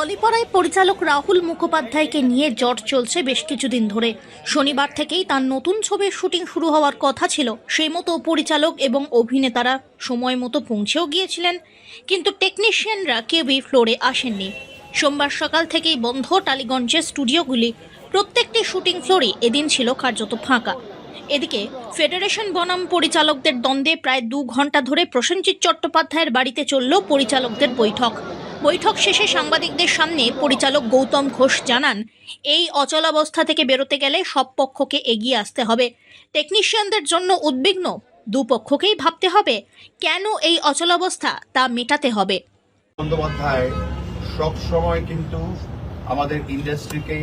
টলিপাড়ায় পরিচালক রাহুল মুখোপাধ্যায়কে নিয়ে জট চলছে বেশ কিছুদিন ধরে। শনিবার থেকেই তার নতুন ছবির শুটিং শুরু হওয়ার কথা ছিল সেই মতো পরিচালক এবং অভিনেতারা। সময় মতো পৌঁছেও গিয়েছিলেন, কিন্তু টেকনিশিয়ানরা কেউই ফ্লোরে আসেননি। সোমবার সকাল থেকেই বন্ধ টালিগঞ্জের স্টুডিওগুলি। প্রত্যেকটি শুটিং ফ্লোরে এদিন ছিল কার্যত ফাঁকা। এদিকে ফেডারেশন বনাম পরিচালকদের দ্বন্দ্বে প্রায় দু ঘণ্টা ধরে প্রসেনজিৎ চট্টোপাধ্যায়ের বাড়িতে চলল পরিচালকদের বৈঠক। বৈঠক শেষে সাংবাদিকদের সামনে পরিচালক গৌতম ঘোষ জানান, এই অচলাবস্থা থেকে বেরোতে গেলে সব পক্ষকে এগিয়ে আসতে হবে। টেকনিশিয়ানদের জন্য উদ্বিগ্ন, দুপক্ষকেই ভাবতে হবে কেন এই অচলাবস্থা তা মেটাতে হবে। বন্দ্যোপাধ্যায়, সব সময় কিন্তু আমাদের ইন্ডাস্ট্রিকে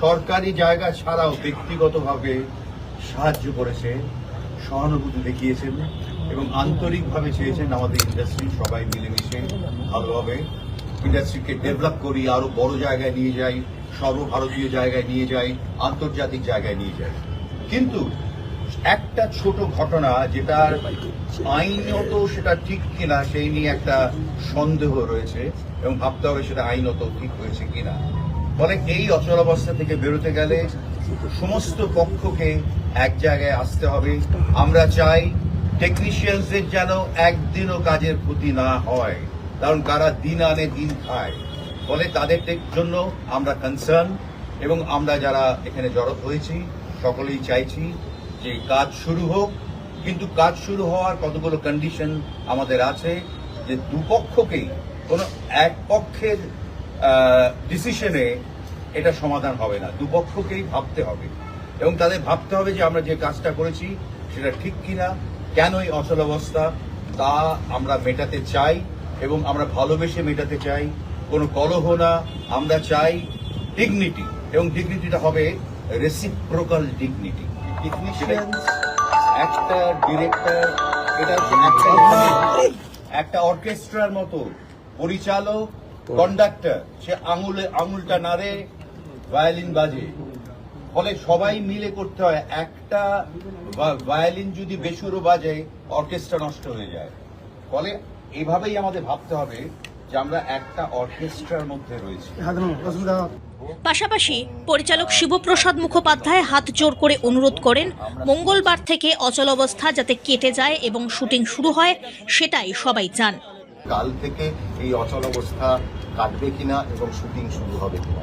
সরকারি জায়গা ছাড়াও ব্যক্তিগতভাবে সাহায্য করেছে, সহানুভূতি দেখিয়েছেন। এবং আন্তরিকভাবে চেয়েছেন আমাদের ইন্ডাস্ট্রি সবাই মিলেমিশে ভালোভাবে। ইন্ডাস্ট্রিকে ডেভেলপ করি, আরও বড় জায়গায় নিয়ে যাই, সর্বভারতীয় জায়গায় নিয়ে যাই, আন্তর্জাতিক জায়গায় নিয়ে যাই। কিন্তু একটা ছোট ঘটনা যেটার আইনত সেটা ঠিক কিনা সেই নিয়ে একটা সন্দেহ রয়েছে এবং ভাবতে হবে সেটা আইনত ঠিক হয়েছে কিনা। ফলে এই অচলাবস্থা থেকে বেরোতে গেলে সমস্ত পক্ষকে এক জায়গায় আসতে হবে। আমরা চাই টেকনিশিয়ানসদের যেন একদিনও কাজের ক্ষতি না হয়। কারণ তারা দিন আনে দিন খায়। ফলে তাদের জন্য আমরা কনসার্ন এবং আমরা যারা এখানে জড়ো হয়েছি, সকলেই চাইছি যে কাজ শুরু হোক। কিন্তু কাজ শুরু হওয়ার কতগুলো কন্ডিশন আমাদের আছে যে দুপক্ষকেই, কোনো এক পক্ষের ডিসিশনে এটা সমাধান হবে না। দুপক্ষকেই ভাবতে হবে। এবং তাদের ভাবতে হবে যে আমরা যে কাজটা করেছি, সেটা ঠিক কিনা কেন এই অচল অবস্থা? তা আমরা মেটাতে চাই এবং আমরা ভালোবেসে মেটাতে চাই। কোনো কলহ না আমরা চাই ডিগনিটি এবং ডিগনিটিটা হবে রেসিপ্রোকাল ডিগনিটি একটা ডিরেক্টর এটা একটা একটা অর্কেস্ট্রার মতো পরিচালক কন্ডাক্টর সে আঙুলে আঙুলটা নাড়ে ভায়োলিন বাজে। ফলে সবাই মিলে করতে হয় একটা ভায়োলিন যদি বেসুরো বাজে অর্কেস্ট্রা নষ্ট হয়ে যায়। ফলে এভাবেই আমাদের ভাবতে হবে যে আমরা একটা অর্কেস্ট্রার মধ্যে রয়েছি। পাশাপাশি পরিচালক শিবপ্রসাদ মুখোপাধ্যায় হাত জোর করে অনুরোধ করেন মঙ্গলবার থেকে অচল অবস্থা যাতে কেটে যায় এবং শুটিং শুরু হয় সেটাই সবাই চান। কাল থেকে এই অচল অবস্থা কাটবে কিনা এবং শুটিং শুরু হবে কিনা।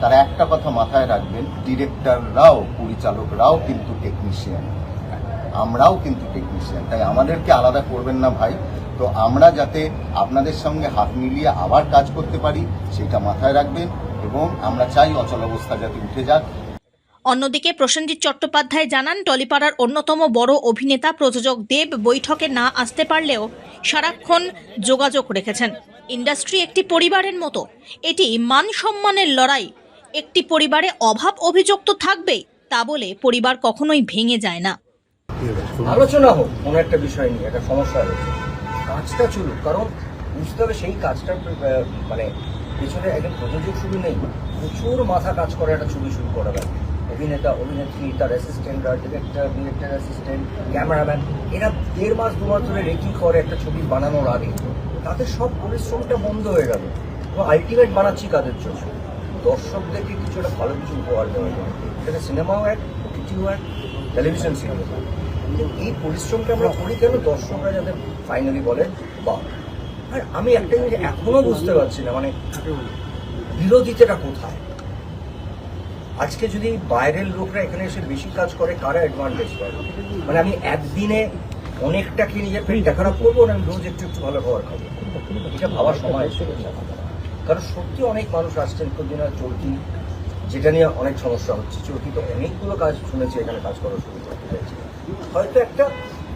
তারা একটা কথা মাথায় রাখবেন, ডিরেক্টররাও, পরিচালকরাও কিন্তু টেকনিশিয়ান আমরাও কিন্তু টেকনিশিয়ান তাই আমাদেরকে আলাদা করবেন না ভাই। তো আমরা যাতে আপনাদের সঙ্গে হাত মিলিয়ে আবার কাজ করতে পারি, সেটা মাথায় রাখবেন এবং আমরা চাই অচল অবস্থা যাতে উঠে যাক। অন্যদিকে প্রসেনজিৎ চট্টোপাধ্যায় জানান, টলিপাড়ার অন্যতম বড় অভিনেতা প্রযোজক দেব বৈঠকে না আসতে পারলেও সারাক্ষণ যোগাযোগ রেখেছেন। ইন্ডাস্ট্রি একটি পরিবারের মতো, এটি মান সম্মানের লড়াই একটি পরিবারে অভাব অভিযোগ তো থাকবেই, তা বলে পরিবার কখনোই ভেঙে যায় না। আলোচনা হোক, কোনো একটা বিষয় নিয়ে, একটা সমস্যা হয়েছে কাজটা চলুক, কারণ বুঝতে হবে সেই কাজটার মানে পেছনে একজন প্রযোজক শুধু নেই, প্রচুর মাথা কাজ করে একটা ছবি শুরু করা লাগে অভিনেতা, অভিনেত্রী, তার অ্যাসিস্ট্যান্টরা ডিরেক্টর ডিরেক্টর অ্যাসিস্ট্যান্ট ক্যামেরাম্যান এরা দেড় মাস, দু মাস ধরে রেকি করে একটা ছবি বানানোর আগে। তাদের সব পরিশ্রমটা বন্ধ হয়ে গেল। এবং আলটিমেট বানাচ্ছি কাদের জন্য? দর্শকদেরকে একটা ভালো কিছু উপহার দেওয়ার জন্য সেটা সিনেমাও এক ওটিটিও এক টেলিভিশন সিরিয়াল এই পরিশ্রমটা আমরা করি কেন? দর্শকরা যাতে ফাইনালি বলে বা আর আমি একটা জিনিস এখনও বুঝতে পারছি না মানে বিরোধিতাটা কোথায়? আজকে যদি বাইরের লোকরা এখানে এসে বেশি কাজ করে, কারা অ্যাডভান্টেজ পায়? মানে আমি একদিনে অনেকটা খেয়ে নিজের পেটটা খারাপ করব না, আমি রোজ একটু একটু ভালো খাবার খাব? এটা ভাবার সময় এসে কারণ সত্যি অনেক মানুষ আসছেন প্রতিদিন চলতি, যেটা নিয়ে অনেক সমস্যা হচ্ছে। চলতি তো অনেকগুলো কাজ শুনেছি, এখানে কাজ করা শুরু করতে চাইছে হয়তো একটা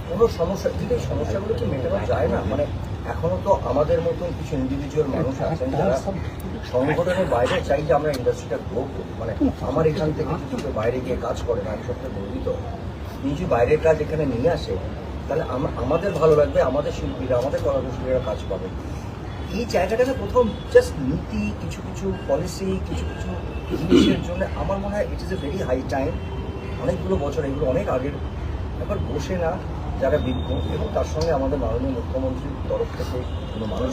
কোনো সমস্যা কিন্তু এই সমস্যাগুলো কি মেটানো যায় না? মানে এখনও তো আমাদের মতন কিছু ইন্ডিভিজুয়াল মানুষ আছেন যারা সংগঠনের বাইরে চাই যে আমরা ইন্ডাস্ট্রিটা গ্রো করি। মানে আমার এখান থেকে যদি কেউ বাইরে গিয়ে কাজ করে না, আমি সবথেকে গর্বিত। যদি বাইরের কাজ এখানে নিয়ে আসে, তাহলে আমাদের ভালো লাগবে, আমাদের শিল্পীরা, আমাদের কলাকুশলীরা কাজ পাবে। এই জায়গাটাতে প্রথম জাস্ট নীতি, কিছু কিছু পলিসি কিছু কিছু জিনিসের জন্য আমার মনে হয় it is a very high time অনেকগুলো বছর, এগুলো অনেক আগের। একবার বসে না, যারা বিজ্ঞ এবং তার সঙ্গে আমাদের মাননীয় মুখ্যমন্ত্রীর তরফ থেকে কোনো মানুষ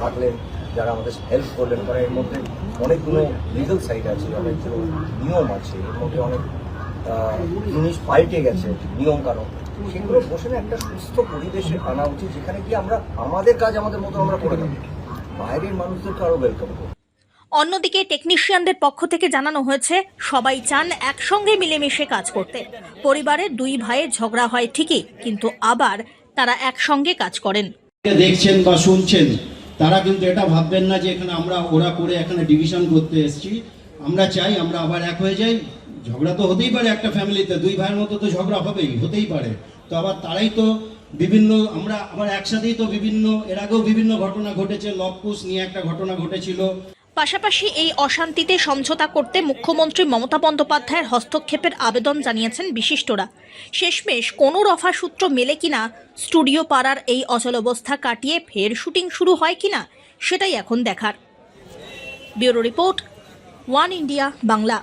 থাকলেন যারা আমাদের হেল্প করলেন কারণ এর মধ্যে অনেকগুলো লিগাল সাইড আছে, অনেকগুলো নিয়ম আছে, এর মধ্যে অনেক জিনিস পাল্টে গেছে নিয়ম কানুন সেগুলো বসে না একটা সুস্থ পরিবেশে আনা উচিত, যেখানে গিয়ে আমরা আমাদের কাজ আমাদের মতো আমরা করে দেবো বাইরের মানুষদেরকে আরও ওয়েলকাম করব। অন্যদিকে টেকনিশিয়ানদের পক্ষ থেকে জানানো হয়েছে সবাই চান একসঙ্গে মিলেমিশে কাজ করতে। পরিবারের দুই ভাইয়ের ঝগড়া হয় ঠিকই কিন্তু আবার তারা একসঙ্গে কাজ করেন। দেখছেন বা শুনছেন তারা কিন্তু এটা ভাববেন না যে এখানে আমরা ওরা করে এখানে ডিভিশন করতে এসেছি। আমরা চাই আমরা আবার এক হয়ে যাই। ঝগড়া তো হতেই পারে একটা ফ্যামিলিতে দুই ভাইয়ের মতো তো ঝগড়া হবেই হতেই পারে। তো আবার তারাই তো বিভিন্ন, আমরা আবার একসাথেই তো বিভিন্ন, এর আগেও বিভিন্ন ঘটনা ঘটেছে, লবকুশ নিয়ে একটা ঘটনা ঘটেছিল। পাশাপাশি এই অশান্তিতে সমঝোতা করতে মুখ্যমন্ত্রী মমতা বন্দ্যোপাধ্যায়ের হস্তক্ষেপের আবেদন জানিয়েছেন বিশিষ্টরা। শেষমেশ কোনো রফা সূত্র মেলে কিনা, স্টুডিও পাড়ার এই অচলাবস্থা কাটিয়ে ফের শুটিং শুরু হয় কিনা, সেটাই এখন দেখার। Bureau report, one India, Bangla.